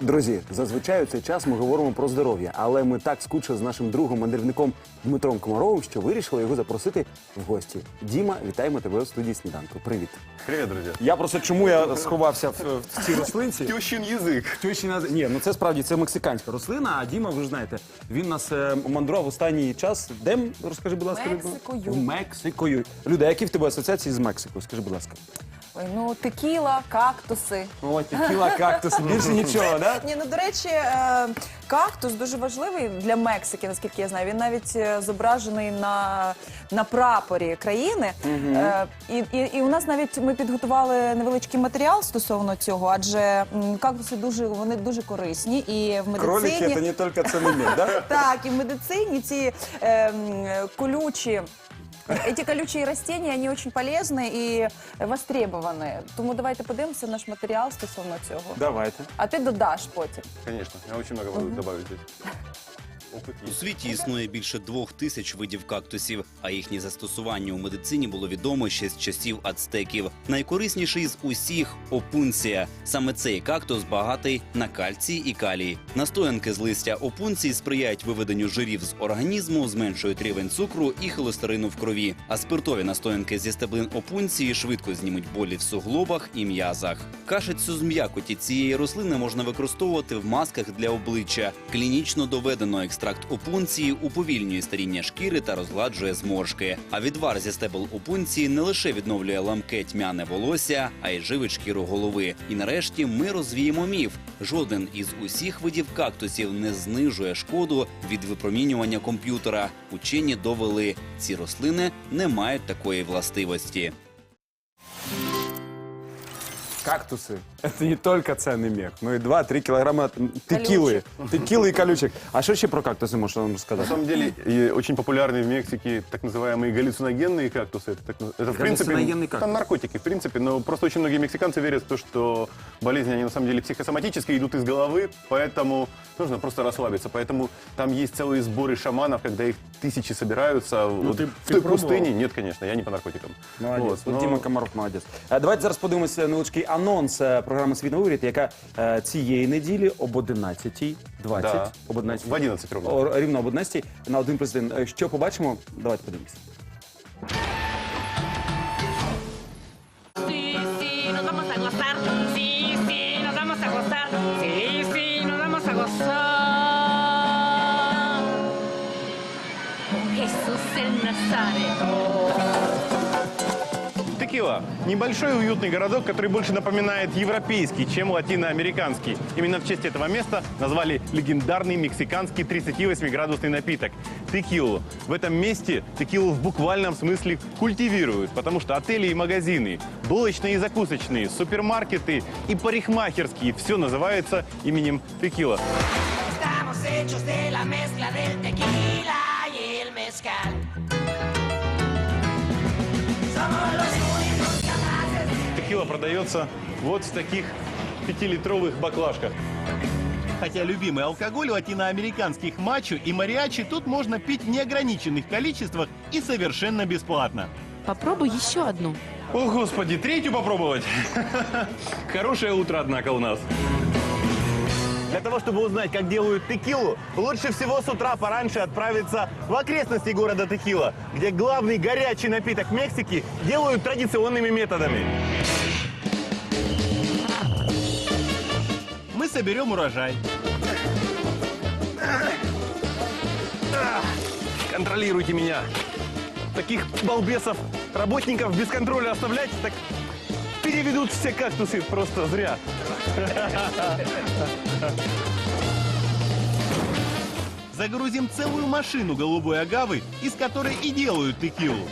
Друзі, зазвичай у цей час ми говоримо про здоров'я, але ми так скучили з нашим другом мандрівником Дмитром Комаровим, що вирішили його запросити в гості. Діма, вітаємо тебе у студії сніданку. Привіт. Привет, друзья. Я просто чому я сховався в, в цій рослинці? Тещин язык. Тещі наз- Ні, ну це справді це мексиканська рослина. А Діма, ви ж знаєте, він нас е, мандрував останній час. Де розкажи, будь ласка, Мексикою. Мексикою. Люда, які в тебе асоціації з Мексикою? Скажи, будь ласка. Ой, ну текіла, кактуси. Ой, текіла, кактус, більше нічого, да? Ні, ну до речі, е, кактус дуже важливий для Мексики, наскільки я знаю. Він навіть е, зображений на, на прапорі країни. Е, і, і, і у нас навіть ми підготували невеличкий матеріал стосовно цього, адже м, кактуси дуже вони дуже корисні і в медицині. Кролики, це не тільки це не да? Так, і в медицині ці е, колючі. Эти колючие растения, они очень полезны и востребованы. Тому давайте подивимося наш матеріал стосовно цього. Давайте. А ти додаш потім. Конечно, я очень много могу добавить здесь. У світі існує більше двох тисяч видів кактусів, а їхнє застосування у медицині було відомо ще з часів ацтеків. Найкорисніший з усіх опунція. Саме цей кактус багатий на кальцій і калій. Настоянки з листя опунції сприяють виведенню жирів з організму, зменшують рівень цукру і холестерину в крові. А спиртові настоянки зі стеблин опунції швидко знімуть болі в суглобах і м'язах. Кашицю з м'якоті цієї рослини можна використовувати в масках для обличчя. Клінічно доведено екстракт опунції уповільнює старіння шкіри та розгладжує зморшки. А відвар зі стебел опунції не лише відновлює ламке тьмяне волосся, а й живить шкіру голови. І нарешті ми розвіємо міф. Жоден із усіх видів кактусів не знижує шкоду від випромінювання комп'ютера. Учені довели, ці рослини не мають такої властивості. Кактусы. Это не только ценный мех, но и 2-3 килограмма текилы. Текилы и колючек. А что еще про кактусы нам На рассказать? самом деле и очень популярны в Мексике так называемые галлюциногенные кактусы. Это, так наз- это в принципе кактус. там наркотики, в принципе, но просто очень многие мексиканцы верят в то, что болезни, они на самом деле психосоматические, идут из головы, поэтому нужно просто расслабиться. Поэтому там есть целые сборы шаманов, когда их тысячи собираются вот ты- в ты той пробовал? пустыне. Нет, конечно, я не по наркотикам. Молодець. Вот, От но- Діма Комаров молодець. Е, Давайте зараз подивимося невеличкий анонс е, програми «Світ на уряд», яка е, цієї неділі об 11.20. Да. Об 11. В 11 ровно. О, Рівно об 11 на 1 плюс 1. Е, Що побачимо? Давайте подивимося. Текила – небольшой уютный городок, который больше напоминает европейский, чем латиноамериканский. Именно в честь этого места назвали легендарный мексиканский 38-градусный напиток – текилу. В этом месте текилу в буквальном смысле культивируют, потому что отели и магазины, булочные и закусочные, супермаркеты и парикмахерские – все называется именем текила. Estamos hechos Текила продается вот в таких пятилитровых баклажках. Хотя любимый алкоголь латиноамериканских мачо и мариачи тут можно пить в неограниченных количествах и совершенно бесплатно. Попробуй еще одну. О, господи, третью попробовать? Хорошее утро, однако, у нас. Для того, чтобы узнать, как делают текилу, лучше всего с утра пораньше отправиться в окрестности города Текила, где главный горячий напиток Мексики делают традиционными методами. Мы соберем урожай. Контролируйте меня. Таких балбесов, работников без контроля оставлять, так переведут все кактусы просто зря. Загрузим целую машину голубой агавы, из которой и делают текилу.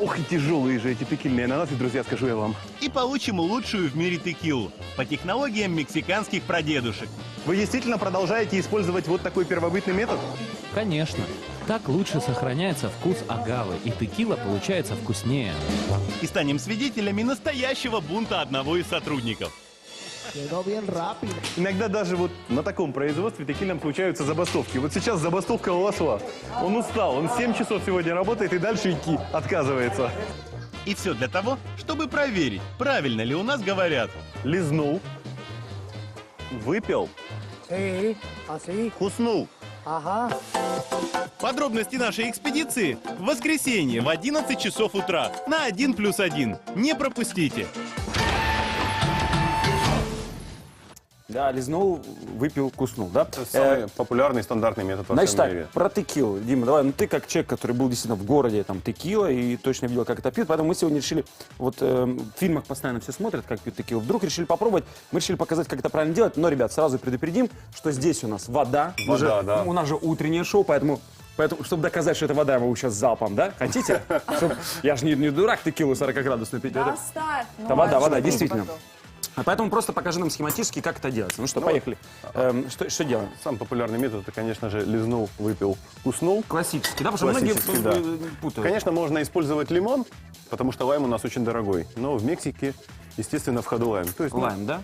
Ох, и тяжелые же эти текильные ананасы, друзья, скажу я вам. И получим лучшую в мире текилу по технологиям мексиканских прадедушек. Вы действительно продолжаете использовать вот такой первобытный метод? Конечно. Так лучше сохраняется вкус агавы, и текила получается вкуснее. И станем свидетелями настоящего бунта одного из сотрудников. Иногда даже вот на таком производстве текильном случаются забастовки. Вот сейчас забастовка у Лосова. Он устал, он 7 часов сегодня работает и дальше идти отказывается. И все для того, чтобы проверить, правильно ли у нас говорят. Лизнул. выпил, Sí, así. куснул. Ajá. Подробности нашей экспедиции в воскресенье в 11 часов утра на 1 плюс 1. Не пропустите. Да, лизнул, выпил, куснул, да? Это Э, самый популярный стандартный метод во Значит всем так, мире. про текилу. Дима, давай, ну ты как человек, который был действительно в городе, там, текила, и точно видел, как это пьют, поэтому мы сегодня решили, вот э, в фильмах постоянно все смотрят, как пьют текилу, вдруг решили попробовать, мы решили показать, как это правильно делать, но, ребят, сразу предупредим, что здесь у нас вода, Мы Вода, же- да. у нас же утреннее шоу, поэтому Поэтому, чтобы доказать, что это вода, я могу сейчас залпом, да? Хотите? Чтоб- Я же не, не дурак текилу 40-градусную пить. Это- Оставь. ну, Это вода, а вода, что действительно. потом? А поэтому просто покажи нам схематически, как это делается. Ну что, поехали. Эм, что, что делаем? Самый популярный метод это, конечно же, лизнул, выпил, куснул. Классический, да? Потому что многие да. э, путают. Конечно, можно использовать лимон, потому что лайм у нас очень дорогой. Но в Мексике, естественно, в ходу лайм. То есть, ну, Лайм, да?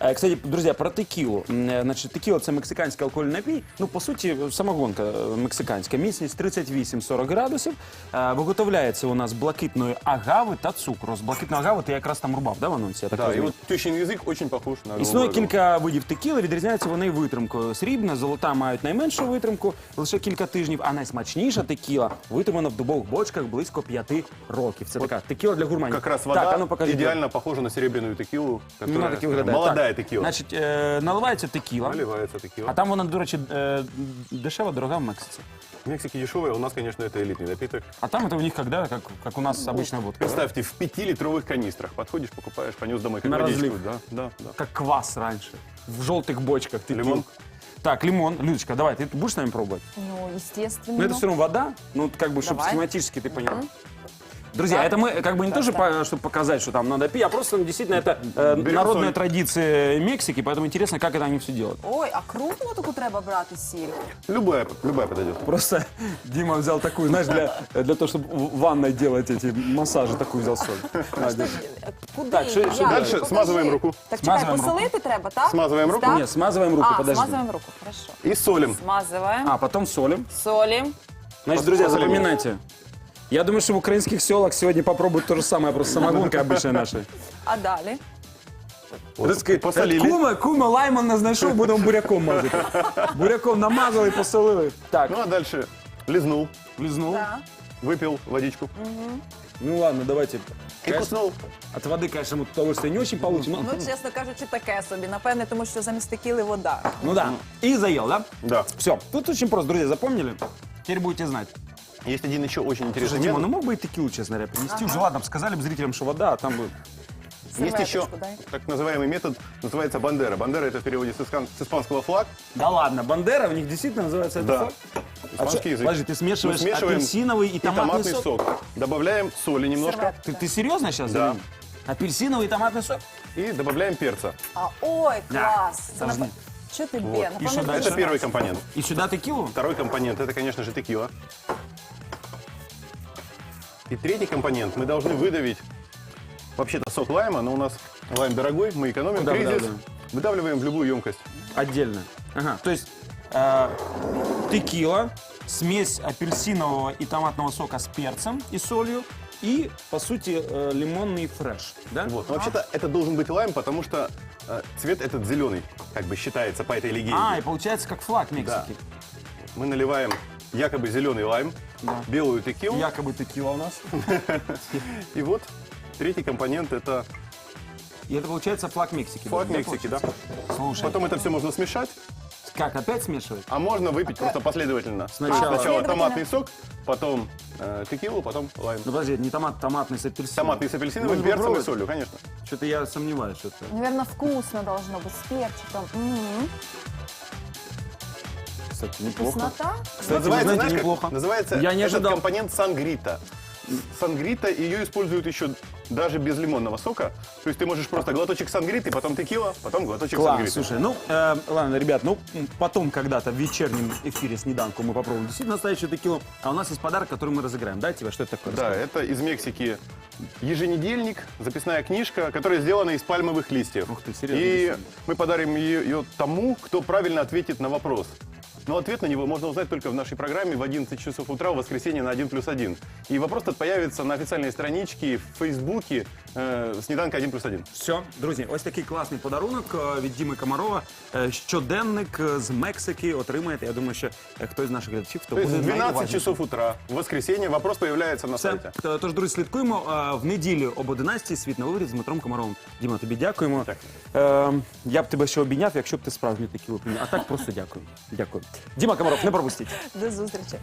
Е, Кстати, друзі, про текілу. М, е, Значить, текіла – це мексиканський алкогольний напій. Ну, по суті, самогонка е, мексиканська. Міцність 38-40 градусів. Виготовляється у нас блакитної агави та цукру. З блакитної агави ти якраз там рубав, да, в анонсі? Я так да, и розумію? вот тещин язык очень похож на Існує голубой кілька видів текіли, відрізняються вони витримкою. Срібна, золота мають найменшу витримку, лише кілька тижнів, а найсмачніша текіла витримана в дубових бочках близько п'яти років. Це така текіла для гурманів. Как раз вода Так, а ну идеально похожа на серебряную текилу, Ну, которая молодая Так, текила. Значить, е, наливається текіла. Наливается текила. А там вона, до речі, е, дешева, дорога в Мексиці. В Мексике дешевая, у нас, конечно, это элитный напиток. А там это у них когда, как, как у нас обычная водка. да? Представьте, в пятилитровых канистрах. Подходишь, покупаешь, понес домой как На водичку. разлив. Да, да, да. Как квас раньше. В желтых бочках. текил. Лимон? Так, лимон. Людочка, давай, ты будешь с нами пробовать? Ну, естественно. Ну, это все равно вода. Ну, как бы, чтобы Давай. схематически ты понял. Друзья, это мы как бы не тоже, по- чтобы показать, что там надо пить, а просто ну, действительно это э, Берем народная соль. традиция Мексики, поэтому интересно, как это они все делают. Ой, а крупну таку треба брати сіль? Любая, любая подойдет. Просто Дима взял такую, знаешь, для, для того, чтобы в ванной делать эти массажи, такую взял соль. На, держи. Куди? Так, що- Як? що далі? Покажи. Смазуємо руку. Так чекай, Смазуємо руку. посолити треба, так? Смазуємо руку? Так? Нет, смазываем руку, а, подожди. смазуємо руку, хорошо. И солим. Смазуємо, А, потом солим. солім. Значит, друзья, Посолим. запоминайте. Я думаю, что в украинских селах сегодня попробуют то же самое, просто самогонка обычная наша. А далі? Вот, посолили. Кума, кума, лайман нас знайшов, будемо буряком мазати. Буряком намазали, посолили. Так, Ну а дальше лизнул, лизнул. Так. выпил водичку Ну ладно, давайте. и Конечно, куснул. От воды, конечно, мы удовольствие не очень получим. но- Ну, чесно кажучи, таке собі. Напевне, тому що замість текіли вода. Ну да. И заел, да? Да. Все. Тут очень просто, друзья, запомнили? Теперь будете знать. Есть один еще очень интересный Слушай, Дима, метод. ну мог бы и текилу, честно говоря, принести. Уже ладно, сказали бы зрителям, что вода, а там бы... Есть еще Серветочку так называемый метод, называется бандера. Бандера это в переводе с, искан- с испанского флаг. Да ладно, бандера у них действительно называется это Да. флаг? А Испанский чё- язык. Подожди, ты смешиваешь Мы смешиваем апельсиновый и и томатный, сок? сок. Добавляем соли немножко Ты, ты серьезно сейчас? Да. Ирина? Апельсиновый и томатный сок? и добавляем перца. А, ой, клас. Це Должны. Що ти, Вот. Бен? Дальше? Это первый компонент. И сюда текилу? Второй компонент это, конечно же, текила. И третий компонент мы должны выдавить. Вообще-то сок лайма, но у нас лайм дорогой, мы экономим Куда кризис. выдавливаем? Выдавливаем в любую емкость. Отдельно. Ага, то есть э, текила, смесь апельсинового и томатного сока с перцем и солью и, по сути, э, лимонный фреш, да? Вот. Но вообще-то это должен быть лайм, потому что э, цвет этот зеленый, как бы считается по этой легенде. А, и получается как флаг Мексики. Мы наливаем якобы зеленый лайм, белую текилу. Якобы текила у нас. И вот третий компонент это И это получается флаг Мексики. флаг да, Мексики, да. Слушай, Потом это все можно смешать, как, опять смешивать? а можно выпить просто последовательно. То есть Сначала- томатный сок, потом э, текилу, потом лайм. Ну подожди, не томат, томатный с апельсином. Томатный с апельсиновым, Можно перцем и попробовать? солью, конечно. Что-то я сомневаюсь, что это. Наверное, вкусно должно быть, с перчиком. М, Кстати, неплохо. Вкуснота? Кстати, вы называется, знаете, знаешь, как? неплохо. Называется Я не этот ожидал. компонент сангрита. Сангрита, ее используют еще даже без лимонного сока. То есть ты можешь просто глоточек сангриты, потом текила, потом глоточек Класс, сангриты. слушай, ну, э, ладно, ребят, ну, м, потом когда-то в вечернем эфире снеданку мы попробуем действительно настоящую текилу. А у нас есть подарок, который мы разыграем. Да, тебе? Что это такое? Да, это из Мексики еженедельник, записная книжка, которая сделана из пальмовых листьев. Ух ты, серьезно, И мы подарим ее, ее тому, кто правильно ответит на вопрос. Но ответ на него можно узнать только в нашей программе в 11 часов утра в воскресенье на 1 плюс 1. И вопрос этот появится на официальной страничке в Фейсбуке э, «Сніданка 1 плюс 1». Все, друзі, ось такий класний подарунок е, від Діми Комарова. Е, Щоденник е, з Мексики отримаєте. Я думаю, що е, хтось з наших глядачів, хто То есть в 12 найуважнішим. часов утра в воскресенье вопрос появляется на Все. сайте. Т- Тож, друзі, слідкуємо. А, В неділю об 11 світ на виворі з Дмитром Комаровим. Діма, тобі дякуємо. Е, я б тебе ще обійняв, якщо б ти справжню такі прийняв. А так просто дякую. Дякую. Діма Комаров, не пропустіть. До зустрічі.